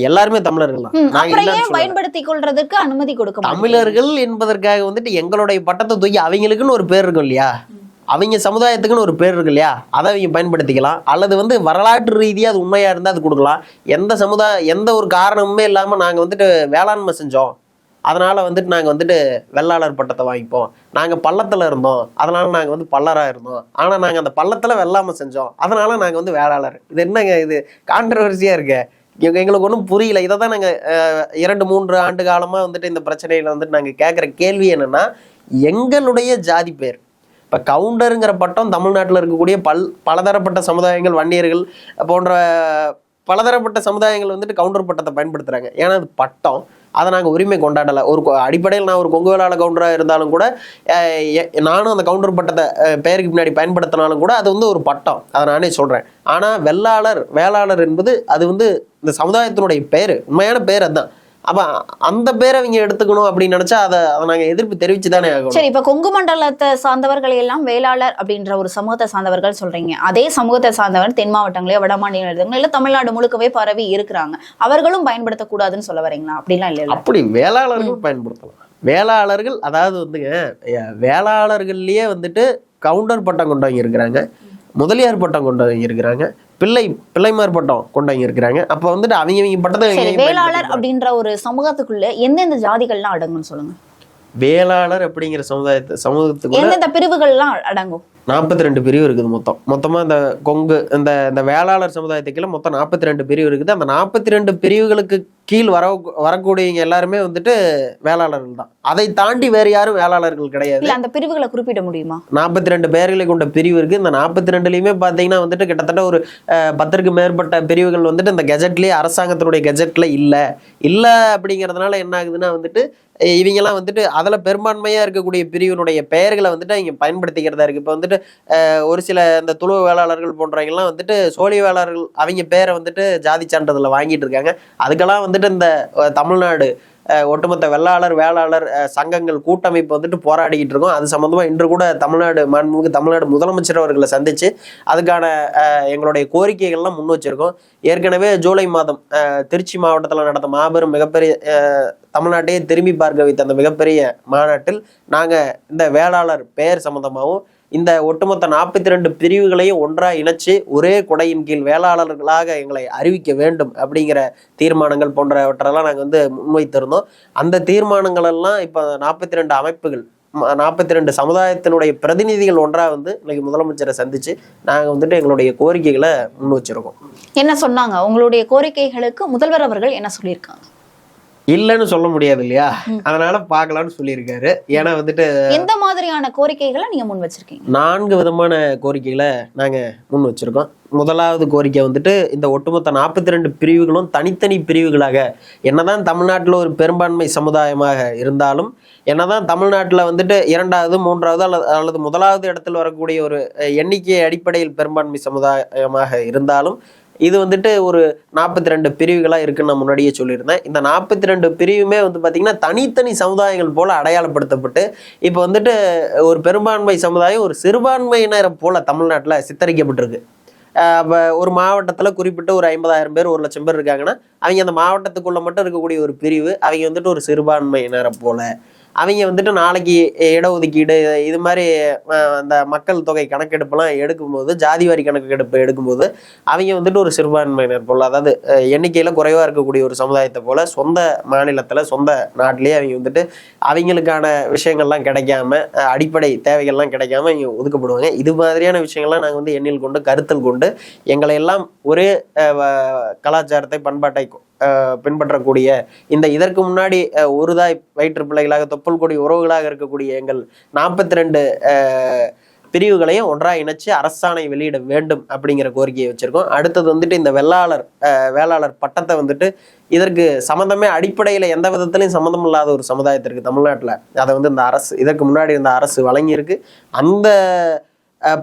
எல்லாருமே தமிழர்கள் தான். ம், நாங்க அப்புறம் இல்லைன்னு ஏன் சொல்லல. பயன்படுத்தி கொள்றதுக்கு அனுமதி கொடுக்க? தமிழர்கள் என்பதற்காக வந்துட்டு எங்களுடைய பட்டத்தை தூக்கி அவங்களுக்குன்னு ஒரு பேர் இருக்கும் இல்லையா? அவங்க சமுதாயத்துக்குன்னு ஒரு பேர் இருக்கு இல்லையா? அதை அவங்க பயன்படுத்திக்கலாம். அல்லது வந்து வரலாற்று ரீதியாக அது உண்மையா இருந்தால் அது கொடுக்கலாம். எந்த சமுதாய எந்த ஒரு காரணமுமே இல்லாமல் நாங்கள் வந்துட்டு வேளாண்மை செஞ்சோம். அதனால் வந்துட்டு நாங்கள் வந்துட்டு வெள்ளாளர் பட்டத்தை வாங்கிப்போம். நாங்கள் பள்ளத்தில் இருந்தோம். அதனால் நாங்கள் வந்து பல்லராக இருந்தோம். ஆனால் நாங்கள் அந்த பள்ளத்தில் வெள்ளாமை செஞ்சோம். அதனால் நாங்கள் வந்து வேளாளர். இது என்னங்க இது? கான்ட்ரவர்சியாக இருக்கு. எங்க- எங்களுக்கு ஒன்றும் புரியல. இதை தான் நாங்கள் இரண்டு மூன்று ஆண்டு காலமாக வந்துட்டு இந்த பிரச்சனையில் வந்துட்டு நாங்கள் கேட்குற கேள்வி என்னென்னா எங்களுடைய ஜாதி பேர். இப்போ கவுண்டருங்கிற பட்டம் தமிழ்நாட்டில் இருக்கக்கூடிய பல் பலதரப்பட்ட சமுதாயங்கள் வன்னியர்கள் போன்ற பலதரப்பட்ட சமுதாயங்கள் வந்துட்டு கவுண்டர் பட்டத்தை பயன்படுத்துகிறாங்க ஏன்னா அது பட்டம். அதை நாங்கள் உரிமை கொண்டாடலை. ஒரு அடிப்படையில் நான் ஒரு கொங்கு வேளாள கவுண்டராக இருந்தாலும் கூட நானும் அந்த கவுண்டர் பட்டத்தை பெயருக்கு பின்னாடி பயன்படுத்தினாலும் கூட அது வந்து ஒரு பட்டம். அதை நானே சொல்கிறேன் ஆனால் வெள்ளாளர் வேளாளர் என்பது அது வந்து இந்த சமுதாயத்தினுடைய பேர். உண்மையான பேர் அதுதான். அப்போ அந்த பேரை அவங்க எடுத்துக்கணும் அப்படின்னு நினச்சா அதை நாங்கள் எதிர்ப்பு தெரிவிச்சு தானே ஆகணும். சரி இப்ப கொங்கு மண்டலத்தை சார்ந்தவர்கள் எல்லாம் வேளாளர் அப்படின்ற ஒரு சமூகத்தை சார்ந்தவர்கள் சொல்றீங்க. அதே சமூகத்தை சார்ந்தவர் தென் மாவட்டங்களே வட இல்ல தமிழ்நாடு முழுக்கவே பரவி இருக்கிறாங்க. அவர்களும் பயன்படுத்தக்கூடாதுன்னு சொல்ல வரீங்களா? அப்படிலாம் இல்ல அப்படி வேளாளர்கள் பயன்படுத்தலாம். வேளாளர்கள் அதாவது வந்துங்க வேளாளர்கள்லயே வந்துட்டு கவுண்டர் பட்டம் கொண்டவங்க இருக்கிறாங்க முதலியார் பட்டம் கொண்டவங்க இருக்கிறாங்க பிள்ளை பிள்ளைமார் பட்டம் கொண்டவங்க இருக்கிறாங்க அப்ப வந்துட்டு அவங்க அவங்க பட்டத்தை வேளாளர். அப்படின்ற ஒரு சமூகத்துக்குள்ள எந்தெந்த ஜாதிகள்லாம் அடங்கும்னு சொல்லுங்க? வேளாளர் அப்படிங்கிற சமுதாயத்து சமூகத்துக்குள்ள எந்தெந்த பிரிவுகள்லாம் அடங்கும்? நாற்பத்தி ரெண்டு பிரிவு இருக்குது மொத்தம். மொத்தமா இந்த கொங்கு இந்த இந்த வேளாளர் சமுதாயத்துக்குள்ள மொத்தம் நாற்பத்தி ரெண்டு பிரிவு இருக்குது. அந்த நாற்பத்தி ரெண்டு பிரிவுகளுக்கு கீழ் வர வரக்கூடியவங்க எல்லாருமே வந்துட்டு வேளாளர்கள் தான். அதை தாண்டி வேறு யாரும் வேளாளர்கள் கிடையாது. இல்ல அந்த பிரிவுகளை குறிப்பிட முடியுமா? நாற்பத்தி ரெண்டு பேர்களை கொண்ட பிரிவு இருக்கு. இந்த நாற்பத்தி ரெண்டுலையுமே பார்த்தீங்கன்னா வந்துட்டு கிட்டத்தட்ட ஒரு பத்திற்கு மேற்பட்ட பிரிவுகள் வந்துட்டு இந்த கெஜெட்லேயே அரசாங்கத்தினுடைய கெஜெட்ல இல்லை. இல்லை அப்படிங்கிறதுனால என்ன ஆகுதுன்னா வந்துட்டு இவங்கெல்லாம் வந்துட்டு அதில் பெரும்பான்மையாக இருக்கக்கூடிய பிரிவினுடைய பெயர்களை வந்துட்டு அவங்க பயன்படுத்திக்கிறதா இருக்கு. இப்போ வந்துட்டு ஒரு சில இந்த துளுவ வேளாளர்கள் போன்றவங்கலாம் வந்துட்டு சோழி வேளாளர்கள் அவங்க பேரை வந்துட்டு ஜாதி சான்றிதழில் வாங்கிட்டு இருக்காங்க. அதுக்கெல்லாம் வந்துட்டு இந்த தமிழ்நாடு ஒட்டுமொத்த வெள்ளாளர் வேளாளர் சங்கங்கள் கூட்டமைப்பு வந்துட்டு போராடிக்கிட்டு இருக்கோம். அது சம்மந்தமாக இன்று கூட தமிழ்நாடு மாண்புமிகு தமிழ்நாடு முதலமைச்சர் அவர்களை சந்தித்து அதுக்கான எங்களுடைய கோரிக்கைகள்லாம் முன் வச்சிருக்கோம். ஏற்கனவே ஜூலை மாதம் திருச்சி மாவட்டத்தில் நடந்த மாபெரும் மிகப்பெரிய தமிழ்நாட்டையே திரும்பி பார்க்க வைத்த அந்த மிகப்பெரிய மாநாட்டில் நாங்கள் இந்த வேளாளர் பெயர் சம்மந்தமாகவும் இந்த ஒட்டுமொத்த நாற்பத்தி ரெண்டு பிரிவுகளையும் ஒன்றா இணைச்சு ஒரே கொடையின் கீழ் வேளாளர்களாக எங்களை அறிவிக்க வேண்டும் அப்படிங்கிற தீர்மானங்கள் போன்றவற்றெல்லாம் நாங்கள் வந்து முன்வைத்திருந்தோம். அந்த தீர்மானங்கள் எல்லாம் இப்போ நாற்பத்தி ரெண்டு அமைப்புகள் நாற்பத்தி ரெண்டு சமுதாயத்தினுடைய பிரதிநிதிகள் ஒன்றா வந்து இன்னைக்கு முதலமைச்சரை சந்திச்சு நாங்கள் வந்துட்டு எங்களுடைய கோரிக்கைகளை முன் வச்சிருக்கோம் என்ன சொன்னாங்க? உங்களுடைய கோரிக்கைகளுக்கு முதல்வர் அவர்கள் என்ன சொல்லியிருக்காங்க? இல்லைன்னு சொல்ல முடியாது இல்லையா? அதனால பார்க்கலாம்னு சொல்லியிருக்காரு. ஏன்னா வந்துட்டு எந்த மாதிரியான கோரிக்கைகளை நீங்க முன் வச்சிருக்கீங்க? நான்கு விதமான கோரிக்கைகளை நாங்கள் முன் வச்சிருக்கோம். முதலாவது கோரிக்கை வந்துட்டு இந்த ஒட்டுமொத்த நாற்பத்தி ரெண்டு பிரிவுகளும் தனித்தனி பிரிவுகளாக என்னதான் தமிழ்நாட்டில் ஒரு பெரும்பான்மை சமுதாயமாக இருந்தாலும் என்னதான் தமிழ்நாட்டில் வந்துட்டு இரண்டாவது மூன்றாவது அல்லது அல்லது முதலாவது இடத்தில் வரக்கூடிய ஒரு எண்ணிக்கை அடிப்படையில் பெரும்பான்மை சமுதாயமாக இருந்தாலும் இது வந்துட்டு ஒரு நாற்பத்தி ரெண்டு பிரிவுகளாக இருக்குன்னு நான் முன்னாடியே சொல்லியிருந்தேன். இந்த நாற்பத்தி ரெண்டு பிரிவுமே வந்து பார்த்திங்கன்னா தனித்தனி சமுதாயங்கள் போல் அடையாளப்படுத்தப்பட்டு இப்போ வந்துட்டு ஒரு பெரும்பான்மை சமுதாயம் ஒரு சிறுபான்மையினரை போல் தமிழ்நாட்டில் சித்தரிக்கப்பட்டிருக்கு. அப்போ ஒரு மாவட்டத்தில் குறிப்பிட்ட ஒரு ஐம்பதாயிரம் பேர் ஒரு லட்சம் பேர் இருக்காங்கன்னா அவங்க அந்த மாவட்டத்துக்குள்ளே மட்டும் இருக்கக்கூடிய ஒரு பிரிவு அவங்க வந்துட்டு ஒரு சிறுபான்மையினரை போல. அவங்க வந்துட்டு நாளைக்கு இடஒதுக்கீடு இது மாதிரி அந்த மக்கள் தொகை கணக்கெடுப்பெல்லாம் எடுக்கும்போது ஜாதிவாரி கணக்கெடுப்பு எடுக்கும்போது அவங்க வந்துட்டு ஒரு சிறுபான்மையினர் போல் அதாவது எண்ணிக்கையில் குறைவாக இருக்கக்கூடிய ஒரு சமுதாயத்தை போல் சொந்த மாநிலத்தில் சொந்த நாட்டிலேயே அவங்க வந்துட்டு அவங்களுக்கான விஷயங்கள்லாம் கிடைக்காம அடிப்படை தேவைகள்லாம் கிடைக்காம இவங்க ஒதுக்கப்படுவாங்க. இது மாதிரியான விஷயங்கள்லாம் நாங்கள் வந்து எண்ணில் கொண்டு கருத்தில் கொண்டு எங்களை எல்லாம் ஒரே வ- கலாச்சாரத்தை பண்பாட்டை பின்பற்றக்கூடிய இந்த இதற்கு முன்னாடி ஒருதாய் வயிற்று பிள்ளைகளாக தொப்புள் கொடி உறவுகளாக இருக்கக்கூடிய எங்கள் நாற்பத்தி ரெண்டு பிரிவுகளையும் ஒன்றாக இணைச்சு அரசாணை வெளியிட வேண்டும் அப்படிங்கிற கோரிக்கையை வச்சுருக்கோம். அடுத்தது வந்துட்டு இந்த வெள்ளாளர் வேளாளர் பட்டத்தை வந்துட்டு இதற்கு சம்மந்தமே அடிப்படையில் எந்த விதத்துலையும் சம்மந்தம் இல்லாத ஒரு சமுதாயத்திற்கு தமிழ்நாட்டில். அதை வந்து இந்த அரசு இதற்கு முன்னாடி இருந்த அரசு வழங்கியிருக்கு. அந்த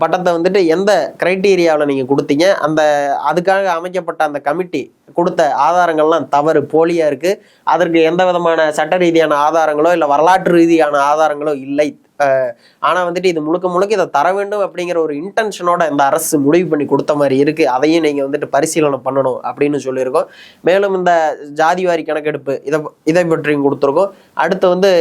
பட்டத்தை வந்துட்டு எந்த கிரைட்டீரியாவில் நீங்கள் கொடுத்தீங்க? அந்த அதுக்காக அமைக்கப்பட்ட அந்த கமிட்டி கொடுத்த ஆதாரங்கள்லாம் தவறு போலியாக இருக்குது அதற்கு எந்த விதமான சட்ட ரீதியான ஆதாரங்களோ இல்லை வரலாற்று ரீதியான ஆதாரங்களோ இல்லை. ஆனால் வந்துட்டு இது முழுக்க முழுக்க இதை தர வேண்டும் அப்படிங்கிற ஒரு இன்டென்ஷனோட இந்த அரசு முடிவு பண்ணி கொடுத்த மாதிரி இருக்குது அதையும் நீங்கள் வந்துட்டு பரிசீலனை பண்ணணும் அப்படின்னு சொல்லியிருக்கோம். மேலும் இந்த ஜாதிவாரி கணக்கெடுப்பு இதை இதை பற்றியும் கொடுத்துருக்கோம். அடுத்து வந்து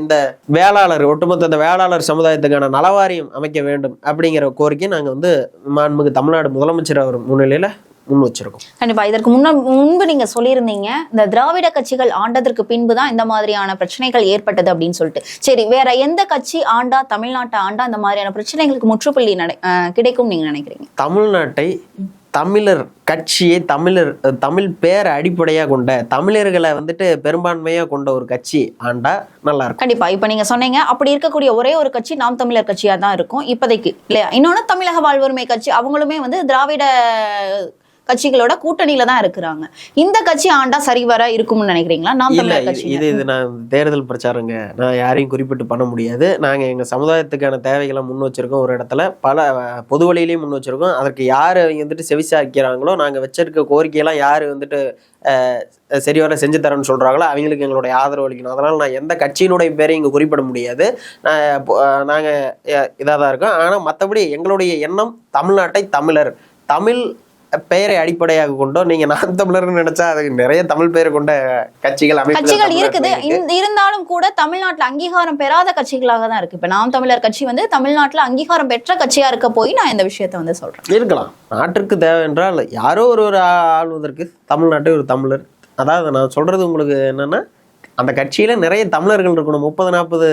இந்த வேளாளர் ஒட்டுமொத்த இந்த வேளாளர் சமுதாயத்துக்கான நலவாரியம் அமைக்க வேண்டும் அப்படிங்கிற கோரிக்கை நாங்கள் வந்து மாண்புமிகு தமிழ்நாடு முதலமைச்சர் அவர் முன்னிலையில் முன் வச்சிருக்கோம். கண்டிப்பா. இதற்கு முன்ன முன்பு நீங்க சொல்லியிருந்தீங்க இந்த திராவிட கட்சிகள் ஆண்டதற்கு பின்பு தான் இந்த மாதிரியான பிரச்சனைகள் ஏற்பட்டது அப்படின்னு சொல்லிட்டு. சரி வேற எந்த கட்சி ஆண்டா தமிழ்நாட்டை ஆண்டா இந்த மாதிரியான பிரச்சனைகளுக்கு முற்றுப்புள்ளி கிடைக்கும் நீங்க நினைக்கிறீங்க? தமிழ்நாட்டை தமிழர் கட்சியை தமிழர் தமிழ் பேரை அடிப்படையாக கொண்ட தமிழர்களை வந்துட்டு பெரும்பான்மையாக கொண்ட ஒரு கட்சி ஆண்டா நல்லா இருக்கும். கண்டிப்பா. இப்ப நீங்க சொன்னீங்க அப்படி இருக்கக்கூடிய ஒரே ஒரு கட்சி நாம் தமிழர் கட்சியா தான் இருக்கும். இப்போதைக்கு இல்லையா? இன்னொன்னு தமிழக வாழ்வுரிமை கட்சி அவங்களுமே வந்து திராவிட கட்சிகளோட கூட்டணியில தான் இருக்கிறாங்க. இந்த கட்சி ஆண்டா சரிவர இருக்கும்னு நினைக்கிறீங்களா? நாம் தமிழர் கட்சி இது இது நான் தேர்தல் பிரச்சாரங்க. நான் யாரையும் குறிப்பிட்டு பண்ண முடியாது. நாங்க எங்க சமுதாயத்துக்கான தேவைகளை முன் வச்சிருக்கோம் ஒரு இடத்துல. பல பொது வழியிலையும் முன் வச்சிருக்கோம். அதற்கு யார் வந்துட்டு செவிசாய்க்கிறாங்களோ நாங்க வச்சிருக்க கோரிக்கையெல்லாம் யார் வந்துட்டு சரிவர செஞ்சு தரேன்னு சொல்றாங்களோ அவங்களுக்கு எங்களுடைய ஆதரவு அளிக்கணும். அதனால நான் எந்த கட்சியினுடைய பேரையும் இங்க குறிப்பிட முடியாது. நான் இப்போ, அஹ், நாங்க இதாக தான் இருக்கோம். ஆனா மற்றபடி எங்களுடைய எண்ணம் தமிழ்நாட்டை தமிழர். தமிழ் பெயரை அடிப்படையாக கொண்டோ நீங்க நான் தமிழர்னு நினைச்சா அதுக்கு நிறைய தமிழ் பெயரை கொண்ட கட்சிகள் கட்சிகள் இருக்குது. இருந்தாலும் கூட தமிழ்நாட்டுல அங்கீகாரம் பெறாத கட்சிகளாக தான் இருக்கு. இப்ப நாம் தமிழர் கட்சி வந்து தமிழ்நாட்டுல அங்கீகாரம் பெற்ற கட்சியா இருக்க போய் நான் இந்த விஷயத்த வந்து சொல்றேன். இருக்கலாம். நாட்டிற்கு தேவை என்றால் யாரோ ஒரு ஒரு ஆள்வதற்கு தமிழ்நாட்டை ஒரு தமிழர். அதாவது நான் சொல்றது உங்களுக்கு என்னன்னா அந்த கட்சியில் நிறைய தமிழர்கள் இருக்கணும். முப்பது நாற்பது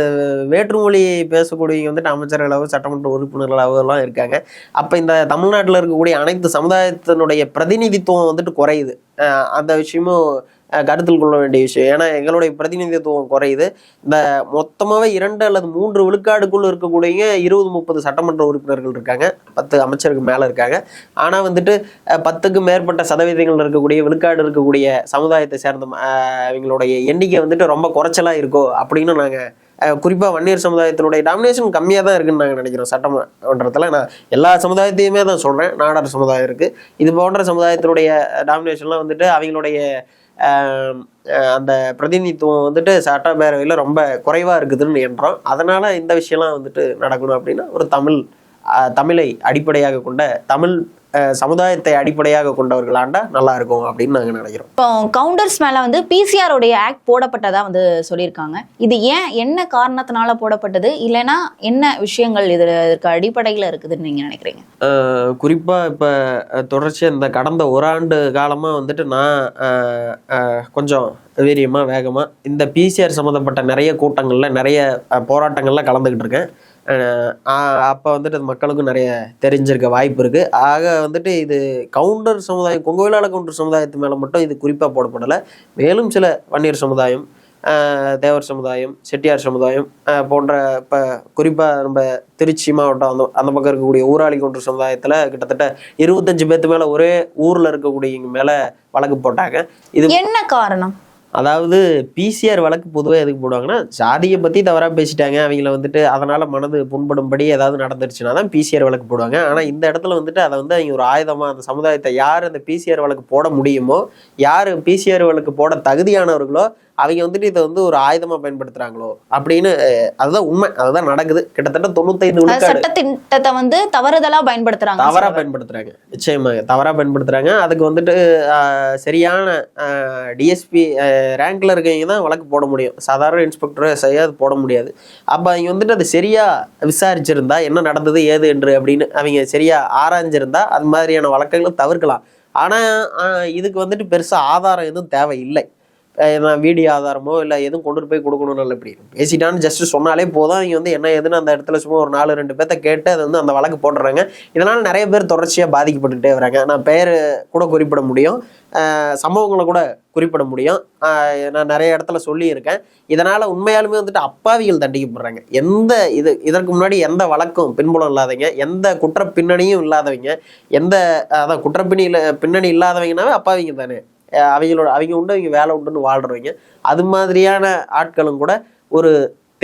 வேற்றுமொழி பேசக்கூடியவங்க வந்துட்டு அமைச்சர்களாக சட்டமன்ற உறுப்பினர்களாக எல்லாம் இருக்காங்க. அப்போ இந்த தமிழ்நாட்டில் இருக்கக்கூடிய அனைத்து சமுதாயத்தினுடைய பிரதிநிதித்துவம் வந்துட்டு குறையுது. அந்த விஷயமும் கருத்தில் கொள்ள வேண்டிய விஷயம். ஏன்னா எங்களுடைய பிரதிநிதித்துவம் குறையுது. இந்த மொத்தமாகவே இரண்டு அல்லது மூன்று விழுக்காடுக்குள்ளே இருக்கக்கூடிய இருபது முப்பது சட்டமன்ற உறுப்பினர்கள் இருக்காங்க. பத்து அமைச்சருக்கு மேலே இருக்காங்க. ஆனால் வந்துட்டு பத்துக்கு மேற்பட்ட சதவீதங்கள் இருக்கக்கூடிய விழுக்காடு இருக்கக்கூடிய சமுதாயத்தை சேர்ந்த அவங்களுடைய எண்ணிக்கை வந்துட்டு ரொம்ப குறைச்சலாக இருக்கோ அப்படின்னு நாங்கள் குறிப்பாக வன்னியர் சமுதாயத்தினுடைய டாமினேஷன் கம்மியாக தான் இருக்குன்னு நாங்கள் நினைக்கிறோம் சட்டமன்றத்தில். நான் எல்லா சமுதாயத்தையுமே தான் சொல்கிறேன் நாடார் சமுதாயம் இருக்குது இது போன்ற சமுதாயத்தினுடைய டாமினேஷன்லாம் வந்துட்டு அவங்களுடைய அந்த பிரதிநிதித்துவம் வந்துட்டு சட்டப்பேரவையில் ரொம்ப குறைவாக இருக்குதுன்னு என்றோம் அதனால் இந்த விஷயம்லாம் வந்துட்டு நடக்கணும் அப்படின்னா ஒரு தமிழ் தமிழை அடிப்படையாக கொண்ட தமிழ் சமுதாயத்தை அடிப்படையாக கொண்டவர்கள் ஆண்டா நல்லா இருக்கும் அப்படின்னு நாங்க நினைக்கிறோம். இப்போ கவுண்டர்ஸ் மேல வந்து பிசிஆர் உடைய ஆக்ட் போடப்பட்டதா வந்து சொல்லியிருக்காங்க. இது ஏன் என்ன காரணத்தினால போடப்பட்டது? இல்லைன்னா என்ன விஷயங்கள் இதுல இதற்கு அடிப்படையில இருக்குதுன்னு நீங்க நினைக்கிறீங்க? அஹ் குறிப்பா இப்ப அஹ், தொடர்ச்சியா இந்த கடந்த ஒரு ஆண்டு காலமா வந்துட்டு நான் கொஞ்சம் வீரியமா வேகமா இந்த பிசிஆர் சம்மந்தப்பட்ட நிறைய கூட்டங்கள்ல நிறைய போராட்டங்கள்ல கலந்துக்கிட்டு இருக்கேன். அப்போ வந்துட்டு அது மக்களுக்கும் நிறைய தெரிஞ்சிருக்க வாய்ப்பு இருக்குது ஆக வந்துட்டு இது கவுண்டர் சமுதாயம் கொங்கோவிலாள கவுண்டர் சமுதாயத்து மேலே மட்டும் இது குறிப்பாக போடப்படலை. மேலும் சில வன்னியர் சமுதாயம் தேவர் சமுதாயம் செட்டியார் சமுதாயம் போன்ற இப்போ குறிப்பாக நம்ம திருச்சி மாவட்டம் அந்த அந்த பக்கம் இருக்கக்கூடிய ஊராளி கொன்ற சமுதாயத்தில் கிட்டத்தட்ட இருபத்தஞ்சு பேர்த்து மேலே ஒரே ஊரில் இருக்கக்கூடியவங்க மேலே வழக்கு போட்டாங்க. இது என்ன காரணம்? அதாவது பிசிஆர் வழக்கு பொதுவாக எதுக்கு போடுவாங்கன்னா ஜாதியை பற்றி தவறாக பேசிட்டாங்க அவங்கள வந்துட்டு அதனால் மனது புண்படும்படி ஏதாவது நடந்துருச்சுன்னா தான் பிசிஆர் வழக்கு போடுவாங்க. ஆனால் இந்த இடத்துல வந்துட்டு அதை வந்து அவங்க ஒரு ஆயுதமாக அந்த சமுதாயத்தை யார் அந்த பிசிஆர் வழக்கு போட முடியுமோ யார் பிசிஆர் வழக்கு போட தகுதியானவர்களோ அவங்க வந்துட்டு இதை வந்து ஒரு ஆயுதமாக பயன்படுத்துகிறாங்களோ அப்படின்னு அதுதான் உண்மை. அதுதான் நடக்குது. கிட்டத்தட்ட தொண்ணூத்தைந்து சட்டத்திட்டத்தை வந்து தவறுதலா பயன்படுத்துறாங்க தவறா பயன்படுத்துறாங்க. நிச்சயமாக. தவறா பயன்படுத்துறாங்க. அதுக்கு வந்துட்டு சரியான டிஎஸ்பி ரேங்க்ல இருக்கவங்க தான் வழக்கு போட முடியும். சாதாரண இன்ஸ்பெக்டர் சரியா அது போட முடியாது. அப்ப அவங்க வந்துட்டு அது சரியா விசாரிச்சிருந்தா என்ன நடந்தது ஏது என்று அப்படின்னு அவங்க சரியா ஆராய்ஞ்சிருந்தா அது மாதிரியான வழக்குகளை தவிர்க்கலாம். ஆனா ஆஹ், இதுக்கு வந்துட்டு பெருசா ஆதாரம் எதுவும் தேவை இல்லை அஹ் நான் வீடியோ ஆதாரமோ இல்லை எதுவும் கொண்டு போய் கொடுக்கணும்னு இல்லை இப்படி. பேசிட்டான்னு ஜஸ்ட் சொன்னாலே போதும். அவங்க வந்து என்ன ஏதுன்னு அந்த இடத்துல சும்மா ஒரு நாலு ரெண்டு பேர்த்த கேட்டு அது வந்து அந்த வழக்கு போட்டுறாங்க. இதனால் நிறைய பேர் தொடர்ச்சியாக பாதிக்கப்பட்டுட்டே வராங்க. நான் பெயர் கூட குறிப்பிட முடியும். சம்பவங்களை கூட குறிப்பிட முடியும். நான் நிறைய இடத்துல சொல்லியிருக்கேன். இதனால் உண்மையாலுமே வந்துட்டு அப்பாவிகள் தண்டிக்கப்படுறாங்க. எந்த இது இதற்கு முன்னாடி எந்த வழக்கும் பின்புலம் இல்லாதவங்க எந்த குற்ற பின்னணியும் இல்லாதவங்க எந்த அதான் குற்றப்பின்னி பின்னணி இல்லாதவங்கனாவே அப்பாவிங்க தானே. அவங்களோட அவங்க உண்டு அவங்க வேலை உண்டுன்னு வாழ்றவங்க. அது மாதிரியான ஆட்களும் கூட ஒரு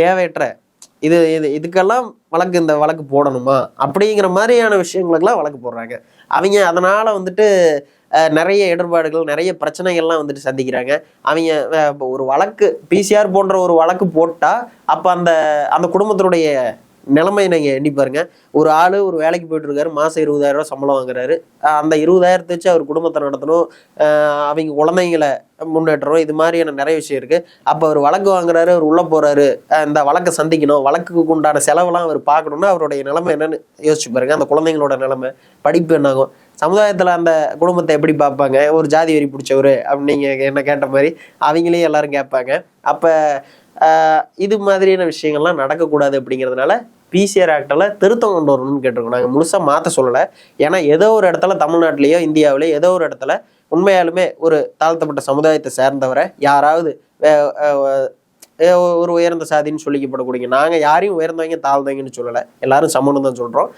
தேவையற்ற இது இது இதுக்கெல்லாம் வழக்கு இந்த வழக்கு போடணுமா? அப்படிங்கிற மாதிரியான விஷயங்களுக்கெல்லாம் வழக்கு போடுறாங்க. அவங்க அதனால் வந்துட்டு நிறைய இடர்பாடுகள் நிறைய பிரச்சனைகள்லாம் வந்துட்டு சந்திக்கிறாங்க. அவங்க இப்போ ஒரு வழக்கு பிசிஆர் போன்ற ஒரு வழக்கு போட்டால் அப்போ அந்த அந்த குடும்பத்தினுடைய நிலைமையை நீங்கள் எண்ணி பாருங்க. ஒரு ஆள் ஒரு வேலைக்கு போயிட்டு இருக்காரு மாசம் இருபதாயிரம் சம்பளம் வாங்குறாரு. அந்த இருபதாயிரத்தை வச்சு அவர் குடும்பத்தை நடத்தணும். அவங்க குழந்தைங்களை முன்னேற்றணும். இது மாதிரியான நிறைய விஷயம் இருக்குது அப்போ அவர் வழக்கு வாங்குறாரு அவர் உள்ளே போகிறாரு இந்த வழக்கை சந்திக்கணும். வழக்குக்கு உண்டான செலவெல்லாம் அவர் பார்க்கணும்னா அவருடைய நிலைமை என்னன்னு யோசிச்சு பாருங்க. அந்த குழந்தைங்களோட நிலைமை படிப்பு என்னாகும் சமுதாயத்தில் அந்த குடும்பத்தை எப்படி பார்ப்பாங்க? ஒரு ஜாதி வரி பிடிச்சவர் அப்படின்னு நீங்கள் என்ன கேட்ட மாதிரி அவங்களையும் எல்லாரும் கேட்பாங்க. அப்போ இது மாதிரியான விஷயங்கள்லாம் நடக்கக்கூடாது அப்படிங்கிறதுனால பிசிஆர் ஆக்டில் திருத்தம் கொண்டு வரணும்னு கேட்டிருக்கோம். நாங்கள் முழுசாக மாற்ற சொல்லலை. ஏன்னா ஏதோ ஒரு இடத்துல தமிழ்நாட்டிலேயோ இந்தியாவிலேயோ ஏதோ ஒரு இடத்துல உண்மையாலுமே ஒரு தாழ்த்தப்பட்ட சமுதாயத்தை சேர்ந்தவரை யாராவது ஒரு உயர்ந்த சாதின்னு சொல்லிக்கப்படக்கூடிய நாங்கள் யாரையும் உயர்ந்தவங்க தாழ்ந்தவங்கன்னு சொல்லலை. எல்லாரும் சமம்னு தான் சொல்கிறோம்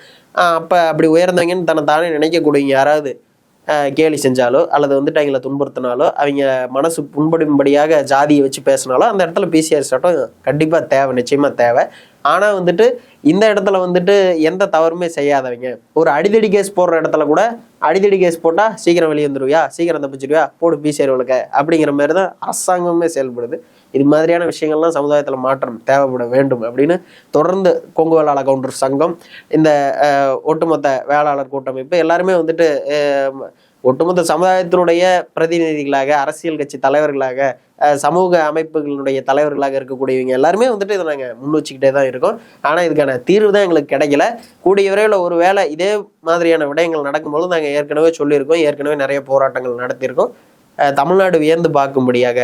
அப்போ அப்படி உயர்ந்தவங்கன்னு தன்னை தானே நினைக்கக்கூடிய யாராவது கேலி செஞ்சாலோ அல்லது வந்துட்டு அவங்கள துன்புறுத்தினாலோ அவங்க மனசு புண்படும்படியாக ஜாதியை வச்சு பேசினாலோ அந்த இடத்துல பிசிஆர் சட்டம் கண்டிப்பாக தேவை நிச்சயமாக தேவை. ஆனால் வந்துட்டு இந்த இடத்துல வந்துட்டு எந்த தவறுமே செய்யாதவங்க. ஒரு அடிதடி கேஸ் போடுற இடத்துல கூட அடிதடி கேஸ் போட்டால் சீக்கிரம் வெளியே வந்துருவியா? சீக்கிரம் தப்பிச்சிருவியா? போடு பி வழக்க அப்படிங்கிற மாதிரி தான் அரசாங்கமே செயல்படுது. இது மாதிரியான விஷயங்கள்லாம் சமுதாயத்தில் மாற்றம் தேவைப்பட வேண்டும் அப்படின்னு தொடர்ந்து கொங்கு வேளாளர் கவுண்டர் சங்கம் இந்த ஒட்டுமொத்த வேளாளர் கூட்டமைப்பு எல்லாருமே வந்துட்டு ஒட்டுமொத்த சமுதாயத்தினுடைய பிரதிநிதிகளாக அரசியல் கட்சி தலைவர்களாக சமூக அமைப்புகளுடைய தலைவர்களாக இருக்கக்கூடியவங்க எல்லாருமே வந்துட்டு இதை நாங்கள் முன் வச்சுக்கிட்டே தான் இருக்கோம். ஆனால் இதுக்கான தீர்வு தான் எங்களுக்கு கிடைக்கல. கூடிய விரைவில் ஒரு வேளை இதே மாதிரியான விடயங்கள் நடக்கும்போது நாங்கள் ஏற்கனவே சொல்லியிருக்கோம். ஏற்கனவே நிறைய போராட்டங்கள் நடத்தியிருக்கோம். தமிழ்நாடு வியந்து பார்க்கும்படியாக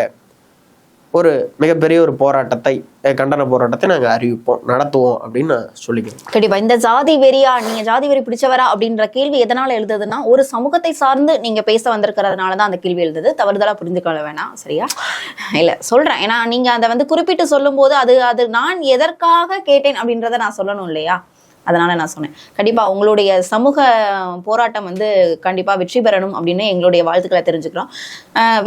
ஒரு மிகப்பெரிய ஒரு போராட்டத்தை கண்டன போராட்டத்தை நாங்கள் அறிவிப்போம் நடத்துவோம் அப்படின்னு நான் சொல்லிக்கிறேன். கண்டிப்பாக இந்த ஜாதி வெறியா நீங்கள் ஜாதி வெறி பிடிச்சவரா அப்படின்ற கேள்வி எதனால் எழுதுதுன்னா ஒரு சமூகத்தை சார்ந்து நீங்கள் பேச வந்திருக்கிறதுனால தான் அந்த கேள்வி எழுதுது தவறுதலாக புரிந்து வேணாம் சரியா? இல்லை சொல்கிறேன் ஏன்னா நீங்கள் அதை வந்து குறிப்பிட்டு சொல்லும்போது அது அது நான் எதற்காக கேட்டேன் அப்படின்றத நான் சொல்லணும் இல்லையா? அதனால் நான் சொன்னேன். கண்டிப்பாக உங்களுடைய சமூக போராட்டம் வந்து கண்டிப்பாக வெற்றி பெறணும் அப்படின்னு எங்களுடைய வாழ்த்துக்களை தெரிஞ்சுக்கிறோம்.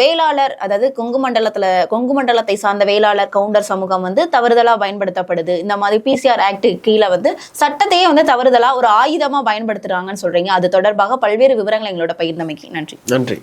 வேளாளர் அதாவது கொங்கு மண்டலத்தில் கொங்கு மண்டலத்தை சார்ந்த வேளாளர் கவுண்டர் சமூகம் வந்து தவறுதலாக பயன்படுத்தப்படுது. இந்த மாதிரி பிசிஆர் ஆக்ட் கீழே வந்து சட்டத்தையே வந்து தவறுதலாக ஒரு ஆயுதமாக பயன்படுத்துகிறாங்கன்னு சொல்கிறீங்க அது தொடர்பாக பல்வேறு விவரங்களை எங்களோட பகிர்ந்தமைக்கு நன்றி. நன்றி